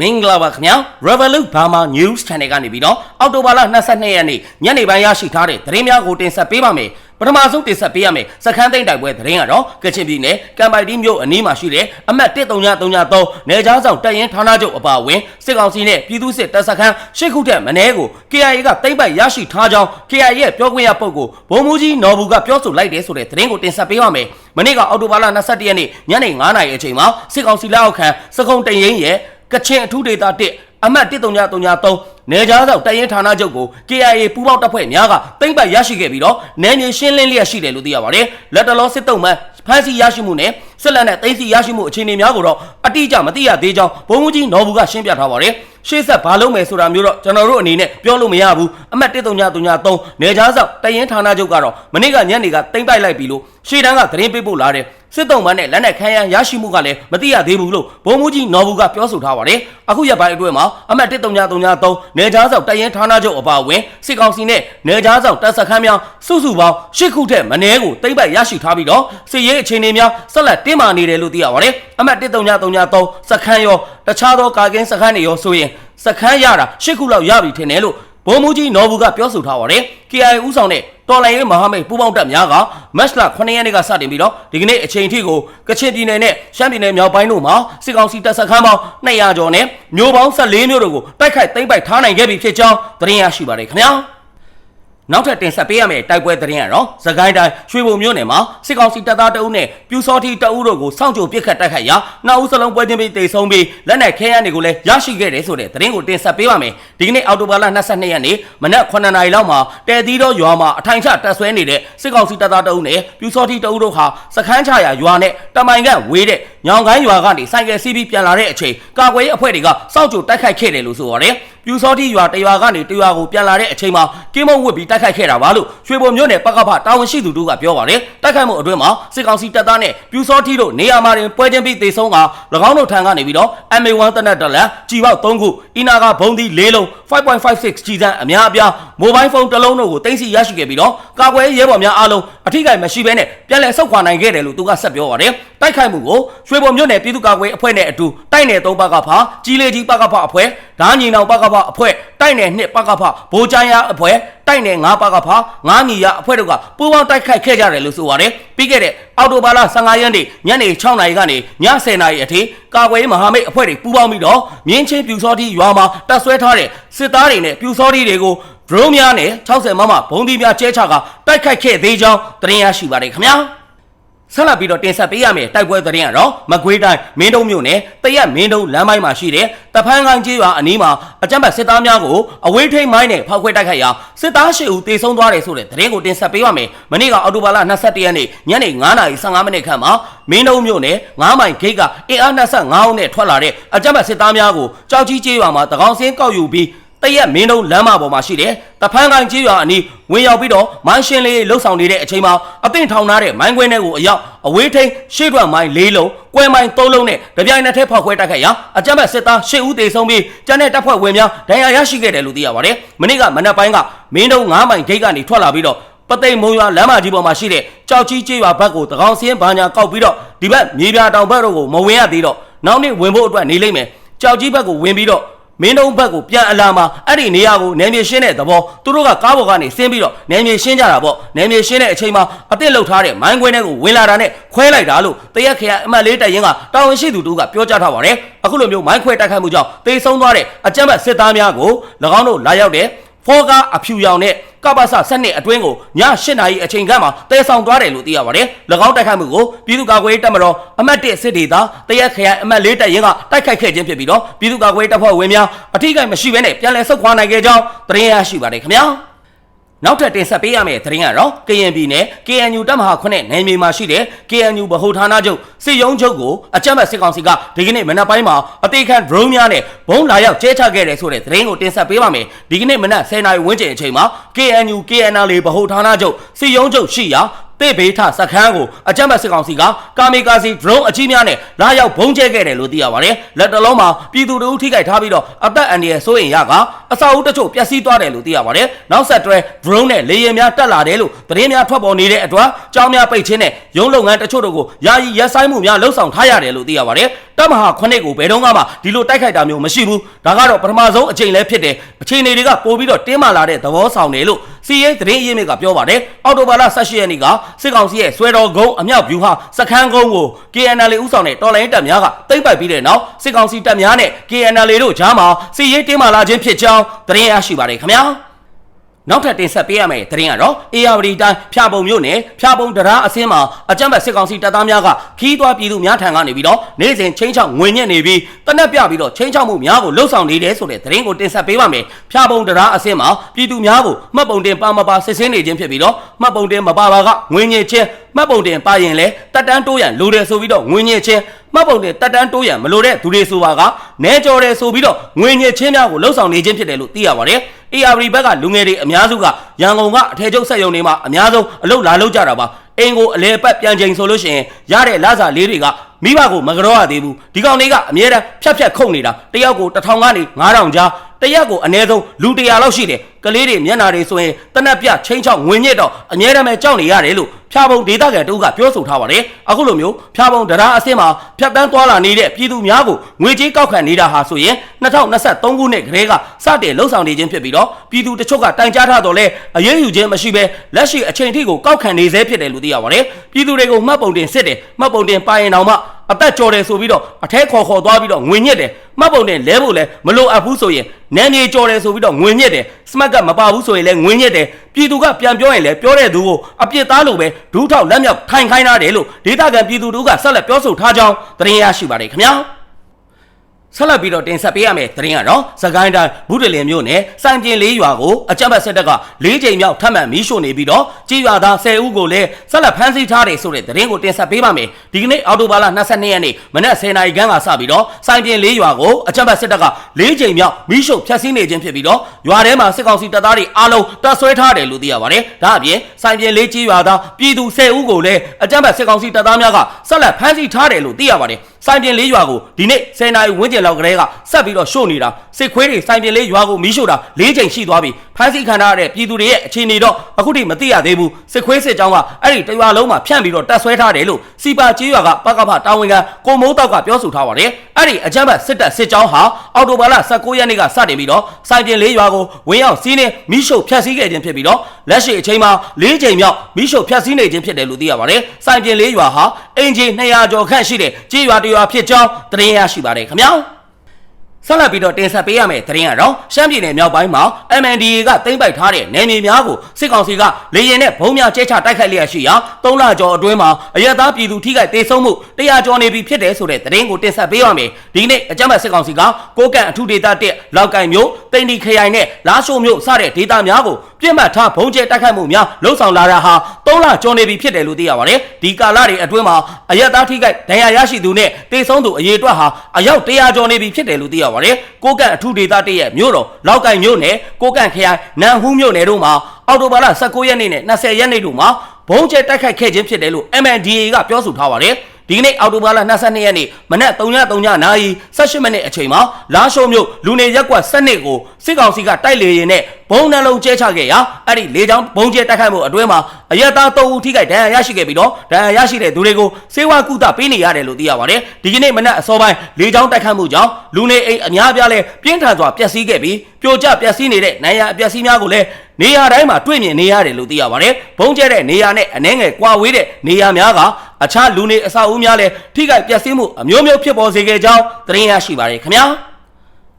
မင်္ဂလာပါခင်ဗျာ Revolut Burma News Channel ကနေပြီးတော့အောက်တိုဘာလ22ရက်နေ့ညနေပိုင်းရရှိထားတဲ့သတင်းများကိုတင်ဆက်ပေးပါမယ်ပထမဆုံးတင်ဆက်ပေးရမယ်စခန်းသိမ်းတိုက်ပွဲသတင်းကတော့ကချင်ပြည်နယ်ကံပိုင်တီမြို့အနီးမှာရှိတဲ့အမှတ်1333နယ်ကြားဆောင်တပ်ရင်းဌာနချုပ်အပါအဝင်စစ်ကောင်စီနဲ့ပြည်သူ့စစ်တပ်စခန်းရှစ်ခုထက်မနည်းကို KIA ကသိမ်းပိုက်ရရှိထားကြောင်း KIA ရဲ့ပြောခွင့်ရပုဂ္ဂိုလ်ဗိုလ်မှူးကြီးနော်ဘူးကပြောဆိုလိုက်တယ်ဆိုတဲ့သတင်းကိုတင်ဆက်ပေးပါမယ်မနေ့ကအောက်တိုဘာလ22ရက်နေ့ညနေ9:00နာရီအချိန်မှာစစ်ကောင်စီလက်အောက်ခံစကုံတရင်ရဲ့ ကချင်အထူးဒေသ1အမှတ်1333နေကြားဆောင်တရင်ဌာနချုပ်ကို KIA ပူးပေါင်းတပ်ဖွဲ့များကတိမ့်ပတ်ရရှိခဲ့ပြီးတော့နယ်မြေရှင်းလင်းလျက်ရှိတယ်လို့သိရပါတယ်။လက်တလောစစ်တုံးမှဖမ်းဆီးရရှိမှုနဲ့ဆက်လက်နဲ့သိမ်းဆည်းရရှိမှုအခြေအနေများကိုတော့အတိအကျမသိရသေးကြောင်းဘုံမူကြီးနော်ဘူးကရှင်းပြထားပါတယ်။ရှေ့ဆက်ဘာလုပ်မယ်ဆိုတာမျိုးတော့ကျွန်တော်တို့အနေနဲ့ပြောလို့မရဘူး။အမှတ်1333နေကြားဆောင်တရင်ဌာနချုပ်ကတော့မနေ့ကညနေကတိမ့်ပိုက်လိုက်ပြီလို့ရှေ့တန်းကသတင်းပေးပို့လာတယ်။ စစ်တုံးမှနဲ့လက်နက်ခံရန်ရရှိမှုကလည်းမသိရသေးဘူးလို့ဘုံမူကြီးနော်ဘူးကပြောဆိုထားပါတယ်။အခုရက်ပိုင်းအတွင်းမှာအမှတ်1333နေကြားဆောင်တရင်ဌာနချုပ်အပါအဝင်စစ်ကောင်စီနဲ့နေကြားဆောင်တပ်စခန်းများစုစုပေါင်း၈ခုထက်မနည်းကိုတိမ့်ပိုက်ရရှိထားပြီးတော့စစ်ရေးအခြေအနေများဆက်လက်တင်းမာနေတယ်လို့သိရပါတယ်။အမှတ်1333စခန်းရောတခြားသောကာကင်းစခန်းတွေရောဆိုရင်စခန်းရတာ၈ခုလောက်ရပြီထင်တယ်လို့ဘုံမူကြီးနော်ဘူးကပြောဆိုထားပါတယ်။ KIA ဦးဆောင်တဲ့ တော်လိုင်းရေးမဟာမိတ်ပူးပေါင်းတပ်များကမတ်လ9ရက်နေ့ကစတင်ပြီးတော့ဒီကနေ့အချိန်ထိကိုကချင်ပြည်နယ်နဲ့ရှမ်းပြည်နယ်မြောက်ပိုင်းတို့မှာစစ်ကောင်စီတပ်စခန်းပေါင်း200ကျော်နဲ့မျိုးပေါင်း14မျိုးတို့ကိုတိုက်ခိုက်သိမ်းပိုက်ထားနိုင်ခဲ့ပြီဖြစ်ကြောင်းသတင်းရရှိပါတယ်ခင်ဗျာ။ နောက်ထပ်တင်ဆက်ပေးရမယ့်တိုက်ပွဲသတင်းကတော့သခိုင်းတိုင်းရွှေဘုံမြို့နယ်မှာစစ်ကောင်စီတပ်သားတအုပ်နဲ့ပြူစောတိတအုပ်တို့ကိုစောင့်ကြိုပစ်ခတ်တိုက်ခိုက်ရာနောက်ဦးစလုံးပွဲချင်းပြီးတိတ်ဆုံးပြီးလက်နက်ခဲယမ်းတွေကိုလည်းရရှိခဲ့တယ်ဆိုတဲ့သတင်းကိုတင်ဆက်ပေးပါမယ်ဒီကနေ့အောက်တိုဘာလ22ရက်နေ့မနက်9နာရီလောက်မှာတဲသီးတော်ရွာမှာအထိုင်ချတပ်ဆွဲနေတဲ့စစ်ကောင်စီတပ်သားတအုပ်နဲ့ပြူစောတိတအုပ်တို့ဟာစခန်းချရာရွာနဲ့တမိုင်ကဝေးတဲ့ညောင်ကိုင်းရွာကနေစိုက်ကယ်စီးပြီးပြန်လာတဲ့အချိန်ကာကွယ်ရေးအဖွဲ့တွေကစောင့်ကြိုတိုက်ခိုက်ခဲ့တယ်လို့ဆိုပါတယ် ပြူစောတိရွာတရွာကနေတရွာကိုပြန်လာတဲ့အချိန်မှာကင်းမုံဝစ်ပြီးတိုက်ခိုက်ခဲ့တာပါလို့ရွှေဘုံမြို့နယ်ပကဖတာဝန်ရှိသူတို့ကပြောပါတယ်တိုက်ခိုက်မှုအတွင်းမှာစစ်ကောင်စီတပ်သားနဲ့ပြူစောတိတို့နေရာမှာတင်ပွဲချင်းပြီးတေဆုံးက၎င်းတို့ထံကနေပြီးတော့ MA1 တနက်တလက်ကြီးပေါက်3ခုအီနာကဘုံဒီ၄လုံး5.56ကြီးစံအများအပြားမိုဘိုင်းဖုန်းတစ်လုံးတို့ကိုတင်စီရရှိခဲ့ပြီးတော့ကာကွယ်ရေးရဲဘော်များအားလုံးအထိကိမရှိဘဲနဲ့ပြန်လည်ဆုတ်ခွာနိုင်ခဲ့တယ်လို့သူကဆက်ပြောပါတယ် တိုက်ခိုက်မှုကိုရွှေဘုံမြို့နယ်ပြည်သူ့ကာကွယ်အဖွဲ့နဲ့အတူတိုက်နယ်3ပကဖကြီးလေကြီးပကဖအဖွဲ့ဓာညီနောင်ပကဖအဖွဲ့တိုက်နယ်2ပကဖဘိုးချိုင်းရအဖွဲ့တိုက်နယ်9ပကဖ9ညီရအဖွဲ့တို့ကပူးပေါင်းတိုက်ခိုက်ခဲ့ကြတယ်လို့ဆိုပါတယ်ပြီးခဲ့တဲ့အော်တိုဘာလ15ရက်နေ့ညနေ6နာရီကနေည10နာရီအထိကာကွယ်ရေးမဟာမိတ်အဖွဲ့တွေပူးပေါင်းပြီးတော့မြင်းချင်းပြူစောတိရွာမှာတပ်ဆွဲထားတဲ့စစ်သားတွေနဲ့ပြူစောတိတွေကို drone များနဲ့60မမဘုံသီးများကျဲချကတိုက်ခိုက်ခဲ့သေးကြောင်းသတင်းရရှိပါတယ်ခင်ဗျာ ဆက်လက်ပြီးတော့တင်ဆက်ပေးရမယ်တိုက်ပွဲသတင်းကတော့မကွေးတိုင်းမင်းတုံးမြို့နယ်တရက်မင်းတုံးလမ်းပိုင်းမှာရှိတဲ့တဖန်းကိုင်းကျေးရွာအနီးမှာအကြမ်းဖက်စစ်သားများကိုအဝေးထိန်မိုင်းနဲ့ဖောက်ခွဲတိုက်ခိုက်ရာစစ်သား၈ဦးတေဆုံးသွားတယ်ဆိုတဲ့သတင်းကိုတင်ဆက်ပေးရမယ်မနေ့ကအောက်တိုဘာလ22ရက်နေ့ညနေ9:15မိနစ်ခန့်မှာမင်းတုံးမြို့နယ်9မိုင်ဂိတ်ကအင်အား25ဦးနဲ့ထွက်လာတဲ့အကြမ်းဖက်စစ်သားများကိုကြောက်ကြီးကျေးရွာမှာတကောင်စင်းကောက်ယူပြီး တရက်မင်းတုံးလမ်းမပေါ်မှာရှိတယ်။တဖန်းကိုင်းကြီးရွာအနီးဝင်ရောက်ပြီးတော့မိုင်းရှင်းလေးလှုပ်ဆောင်နေတဲ့အချိန်မှာအသင့်ထောင်ထားတဲ့မိုင်းခွင်းထဲကိုအရောက်အဝေးထိန်ရှေ့ထွက်မိုင်း၄လုံး၊ကွဲမိုင်း၃လုံးနဲ့တပြိုင်နက်တည်းဖောက်ခွဲတိုက်ခိုက်ရာအကြမ်းဖက်စစ်သား၈ဦးသေဆုံးပြီးကျန်တဲ့တပ်ဖွဲ့ဝင်များဒဏ်ရာရရှိခဲ့တယ်လို့သိရပါတယ်။မနေ့ကမနက်ပိုင်းကမင်းတုံး9မိုင်ဂိတ်ကနေထွက်လာပြီးတော့ပသိမ်မုံရွာလမ်းမကြီးပေါ်မှာရှိတဲ့ကြောက်ကြီးကျေးရွာဘက်ကိုတကောင်စင်းဘာညာကောက်ပြီးတော့ဒီဘက်မြေပြာတောင်ဘက်တို့ကိုမဝင်ရသေးတော့နောက်နေ့ဝင်ဖို့အတွက်နေလိမ့်မယ်ကြောက်ကြီးဘက်ကိုဝင်ပြီးတော့ မင်းတုံးဘက်ကိုပြန်အလာမှာအဲ့ဒီနေရာကိုနယ်မြေရှင်းတဲ့သဘောသူတို့ကကားပေါ်ကနေဆင်းပြီးတော့နယ်မြေရှင်းကြတာပေါ့နယ်မြေရှင်းတဲ့အချိန်မှာအစ်စ်လှုပ်ထားတဲ့မိုင်းခွင်းတွေကိုဝင်လာတာနဲ့ခွဲလိုက်တာလို့တရက်ခရအမတ်လေးတရင်ကတာဝန်ရှိသူတို့ကပြောကြားထားပါတယ်အခုလိုမျိုးမိုင်းခွဲတိုက်ခိုက်မှုကြောင့်တေဆုံးသွားတဲ့အကြမ်းဖက်စစ်သားများကို၎င်းတို့လာရောက်တဲ့ ဖောကားအဖြူရောင်နဲ့ကပ္ပစဆက်နှစ်အတွင်းကိုည8နာရီအချိန်ခန့်မှာတဲဆောင်သွားတယ်လို့သိရပါတယ်။၎င်းတိုက်ခိုက်မှုကိုပြည်သူ့ကာကွယ်ရေးတပ်မတော်အမတ်1စစ်ဒေသတရက်ခရိုင်အမတ်4တပ်ရင်းကတိုက်ခိုက်ခဲ့ခြင်းဖြစ်ပြီးတော့ပြည်သူ့ကာကွယ်ရေးတပ်ဖွဲ့ဝင်များအထိကိမရှိဘဲနဲ့ပြန်လည်ဆုတ်ခွာနိုင်ခဲ့ကြောင်းသတင်းရရှိပါတယ်ခင်ဗျာ။ နောက်ထပ်တင်ဆက်ပေးရမယ့်သတင်းကတော့ KNB နဲ့ KNU တပ်မဟာ9နယ်မြေမှာရှိတဲ့ KNU ဗဟိုဌာနချုပ်စစ်ရုံးချုပ်ကိုအကြမ်းဖက်စစ်ကောင်စီကဒီကနေ့မနက်ပိုင်းမှာအသေးခံ drone များနဲ့ဘုံလာရောက်ကျဲချခဲ့တယ်ဆိုတဲ့သတင်းကိုတင်ဆက်ပေးပါမယ်။ဒီကနေ့မနက်10:00နာရီဝန်းကျင်အချိန်မှာ KNU KNL ဗဟိုဌာနချုပ်စစ်ရုံးချုပ်ရှိရာ တေဘေးထစခန်းကိုအကြမ်းဖက်စစ်ကောင်စီကကာမီကာစီ drone အကြီးများနဲ့လာရောက်ဘုံကျဲခဲ့တယ်လို့သိရပါတယ်လက်တလုံးမှာပြည်သူတို့ထိခိုက်ထားပြီးတော့အသက်အန္တရာယ်စိုးရိမ်ရကအဆောက်အဦတချို့ပျက်စီးသွားတယ်လို့သိရပါတယ်နောက်ဆက်တွဲ drone နဲ့လေယာဉ်များတက်လာတယ်လို့သတင်းများထွက်ပေါ်နေတဲ့အတွက်ကြောင်းများပိတ်ခြင်းနဲ့ရုံးလုပ်ငန်းတချို့တို့ကိုယာယီရက်ဆိုင်မှုများလှုပ်ဆောင်ထားရတယ်လို့သိရပါတယ်တပ်မဟာခုနှစ်ကိုဘယ်တော့မှဒီလိုတိုက်ခိုက်တာမျိုးမရှိဘူးဒါကတော့ပထမဆုံးအချိန်လဲဖြစ်တယ်အခြေအနေတွေကပိုပြီးတော့တင်းမာလာတဲ့သဘောဆောင်တယ်လို့ စီရေးသတင်းအရင်းမြစ်ကပြောပါတယ်အော်တိုဘာလ18ရက်နေ့ကစစ်ကောင်စီရဲ့ဆွဲတော်ကုန်းအမြောက်ဗျူဟာစခန်းကုန်းကို KNL ဥဆောင်တဲ့တော်လိုင်းတပ်များကတိမ့်ပိုက်ပြီးတဲ့နောက်စစ်ကောင်စီတပ်များနဲ့ KNL တို့ကြားမှာစီရေးတင်းမာလာခြင်းဖြစ်ကြောင်းသတင်းရရှိပါတယ်ခင်ဗျာ နောက်ထပ်တင်ဆက်ပေးရမယ့်သတင်းကတော့ AR တိုင်းဖြာပုံမြို့နယ်ဖြာပုံတရားအစင်းမှာအကြမ်းဖက်စစ်ကောင်စီတပ်သားများကခီးသွွားပြည်သူများထံကနေပြီးတော့နေစဉ်ချင်းချောက်ငွေညက်နေပြီးတနက်ပြပြီးတော့ချင်းချောက်မှုများကိုလှုပ်ဆောင်နေတယ်ဆိုတဲ့သတင်းကိုတင်ဆက်ပေးပါမယ်ဖြာပုံတရားအစင်းမှာပြည်သူများကိုမှတ်ပုံတင်ပါမပါစစ်စင်းနေခြင်းဖြစ်ပြီးတော့မှတ်ပုံတင်မပါပါကငွေညက်ခြင်း မှတ်ပုံတင်ပါရင်လဲတက်တန်းတိုးရန်လိုတယ်ဆိုပြီးတော့ငွေညက်ခြင်းမှတ်ပုံတင်တက်တန်းတိုးရန်မလိုတဲ့သူတွေဆိုပါကနဲကြော်တယ်ဆိုပြီးတော့ငွေညက်ခြင်းများကိုလှုပ်ဆောင်နေခြင်းဖြစ်တယ်လို့သိရပါတယ် AR ဘက်ကလူငယ်တွေအများစုကရန်ကုန်ကအထည်ချုပ်စက်ရုံတွေမှာအများဆုံးအလုပ်လာလုပ်ကြတာပါအင်ကိုအလဲပတ်ပြန်ချိန်ဆိုလို့ရှိရင်ရတဲ့လစာလေးတွေကမိဘကိုမကြောရသေးဘူးဒီကောင်လေးကအမြဲတမ်းဖြတ်ဖြတ်ခုတ်နေတာတယောက်ကို1000ကနေ9000ကြား တရက်ကိုအနည်းဆုံးလူ100လောက်ရှိတယ်ကလေးတွေမျက်နာတွေဆိုရင်တနက်ပြချင်းချောက်ငွေညစ်တော့အမြဲတမ်းပဲကြောက်နေရတယ်လို့ဖြာပုံဒေတာကန်တူကပြောဆိုထားပါတယ်အခုလိုမျိုးဖြာပုံတရားအဆင့်မှာဖြတ်တန်းသွားလာနေတဲ့ပြည်သူများကိုငွေကြေးကောက်ခံနေတာဟာဆိုရင်2023ခုနှစ်ကလေးကစတင်လှုပ်ဆောင်နေခြင်းဖြစ်ပြီးတော့ပြည်သူတချို့ကတိုင်ကြားထားတော့လဲအရေးယူခြင်းမရှိဘဲလက်ရှိအချိန်ထိကိုကောက်ခံနေသေးဖြစ်တယ်လို့သိရပါတယ်ပြည်သူတွေကိုမှတ်ပုံတင်စစ်တယ်မှတ်ပုံတင်ပါရင်တောင်မှ အသက်ကြော်တယ်ဆိုပြီးတော့အထဲခေါ်ခေါ်သွားပြီးတော့ငွေညစ်တယ်မှတ်ပုံတင်လဲဖို့လဲမလိုအပ်ဘူးဆိုရင်နန်းကြီးကြော်တယ်ဆိုပြီးတော့ငွေညစ်တယ်စမတ်ကမပါဘူးဆိုရင်လဲငွေညစ်တယ်ပြည်သူကပြန်ပြောရင်လဲပြောတဲ့သူကိုအပြစ်သားလို့ပဲဒူးထောက်လက်မြောက်ထိုင်ခိုင်းထားတယ်လို့ဒေတာကန်ပြည်သူတို့ကဆက်လက်ပြောဆိုထားကြောင်းသတင်းရရှိပါတယ်ခင်ဗျာ ဆက်လက်ပြီးတော့တင်ဆက်ပေးရမယ့်သတင်းကတော့စကိုင်းတိုင်းဘူးတလင်မြို့နယ်စိုင်ပြင်းလေးရွာကိုအကြမ်းဖက်စစ်တပ်က၄ချိန်မြောက်ထပ်မံမီးရှို့နေပြီးတော့ကြေးရွာသား10ဦးကိုလည်းဆက်လက်ဖမ်းဆီးထားတယ်ဆိုတဲ့သတင်းကိုတင်ဆက်ပေးပါမယ်ဒီကနေ့အော်တိုဘာလ22ရက်နေ့မနက်10:00နာရီခန့်ကစပြီးတော့စိုင်ပြင်းလေးရွာကိုအကြမ်းဖက်စစ်တပ်က၄ချိန်မြောက်မီးရှို့ဖျက်ဆီးနေခြင်းဖြစ်ပြီးတော့ရွာထဲမှာစစ်ကောင်စီတပ်သားတွေအားလုံးတပ်ဆွဲထားတယ်လို့သိရပါတယ်ဒါအပြင်စိုင်ပြင်းလေးကြေးရွာသားပြည်သူ10ဦးကိုလည်းအကြမ်းဖက်စစ်ကောင်စီတပ်သားများကဆက်လက်ဖမ်းဆီးထားတယ်လို့သိရပါတယ်စိုင်ပြင်းလေးရွာကိုဒီနေ့10:00နာရီဝန်းကျင်လောက်ကလေးကဆက်ပြီးတော့ရှို့နေတာစစ်ခွေးတွေစိုင်ပြင်းလေးရွာကိုမီးရှို့တာ၄ချိန်ရှိသွားပြီဖမ်းဆီးခံထားရတဲ့ပြည်သူတွေရဲ့အခြေအနေတော့အခုထိမသိရသေးဘူးစစ်ခွေးစစ်ကြောင်းကအဲ့ဒီတရွာလုံးမှာဖြန့်ပြီးတော့တပ်ဆွဲထားတယ်လို့စီပါကြေးရွာကပကဖတာဝန်ခံကိုမိုးတောက်ကပြောဆိုထားပါတယ်အဲ့ဒီအကြမ်းဖက်စစ်တပ်စစ်ကြောင်းဟာအော်တိုဘာလ19ရက်နေ့ကစတင်ပြီးတော့စိုင်ပြင်းလေးရွာကိုဝင်းရောက်စီးနေမီးရှို့ဖျက်ဆီးခဲ့ခြင်းဖြစ်ပြီးတော့လက်ရှိအချိန်မှာ၄ချိန်မြောက်မီးရှို့ဖျက်ဆီးနေခြင်းဖြစ်တယ်လို့သိရပါတယ်စိုင်ပြင်းလေးရွာဟာအင်ဂျီ200ကျော်ခန့်ရှိတဲ့ကြေးရွာတရွာဖြစ်ကြောင်းသတင်းရရှိပါတယ်ခင်ဗျာ ဆက်လက်ပြီးတော့တင်ဆက်ပေးရမယ့်သတင်းကတော့ရှမ်းပြည်နယ်မြောက်ပိုင်းမှာ MNDAA ကသိမ်းပိုက်ထားတဲ့နယ်မြေများကိုစစ်ကောင်စီကလေရင်နဲ့ဘုံများကျဲချတိုက်ခိုက်လျက်ရှိရာ၃လကျော်အတွင်းမှာအရက်သားပြည်သူထိခိုက်ဒေဆုံးမှုတရားကျော်နေပြီဖြစ်တယ်ဆိုတဲ့သတင်းကိုတင်ဆက်ပေးရမယ်။ဒီနေ့အကြမ်းဖက်စစ်ကောင်စီကကိုကန့်အထူးဒေသတက်လောက်ကင်မြို့တိန်ဒီခရိုင်နဲ့လာရှိုးမြို့စတဲ့ဒေသများကိုပြစ်မှတ်ထားဘုံကျဲတိုက်ခိုက်မှုများလှုံ့ဆော်လာတာဟာ၃လကျော်နေပြီဖြစ်တယ်လို့သိရပါတယ်။ဒီကာလတွေအတွင်းမှာအရက်သားထိခိုက်ဒဏ်ရာရရှိသူနဲ့ဒေဆုံးသူအရေအတွက်ဟာအယောက်100ကျော်နေပြီဖြစ်တယ်လို့သိရပါတယ်။ကိုကန့်အထူးဒေသတရဲ့မြို့တော်လောက်ကင်မြို့နယ်ကိုကန့်ခရိုင်နန်ဟူးမြို့နယ်တို့မှာအော်တိုဘာလ19ရက်နေ့နဲ့20ရက်နေ့တို့မှာဘုံကျဲတိုက်ခိုက်ခဲ့ခြင်းဖြစ်တယ်လို့ MNDAA ကပြောဆိုထားပါတယ်။ဒီကနေ့အောက်တိုဘာလ22ရက်နေ့မနက်3:03နာရီ18မိနစ်အချိန်မှာလာရှိုးမြို့လူနေရက်ကွက်7ကိုစစ်ကောင်စီကတိုက်လေရင်နဲ့ဘုံနှလုံးကျဲချခဲ့ရာအဲ့ဒီလေကြောင်းဘုံကျဲတိုက်ခိုက်မှုအတွင်းမှာအရက်သား3ဦးထိခိုက်ဒဏ်ရာရရှိခဲ့ပြီးတော့ဒဏ်ရာရရှိတဲ့သူတွေကိုစေဝါကုသပေးနေရတယ်လို့သိရပါတယ်ဒီကနေ့မနက်အစောပိုင်းလေကြောင်းတိုက်ခိုက်မှုကြောင့်လူနေအိမ်အများအပြားလဲပြင်းထန်စွာပျက်စီးခဲ့ပြီးပြိုကျပျက်စီးနေတဲ့နိုင်ရအပျက်စီးများကိုလည်းနေရာတိုင်းမှာတွေ့မြင်နေရတယ်လို့သိရပါတယ်။ဘုံကျဲတဲ့နေရာနဲ့အနှဲငယ်ကွာဝေးတဲ့နေရာများကအခြားလူနေအဆောက်အဦများလည်းထိခိုက်ပျက်စီးမှုအမျိုးမျိုးဖြစ်ပေါ်စေခဲ့ကြောင်းသတင်းရရှိပါတယ်ခင်ဗျာ။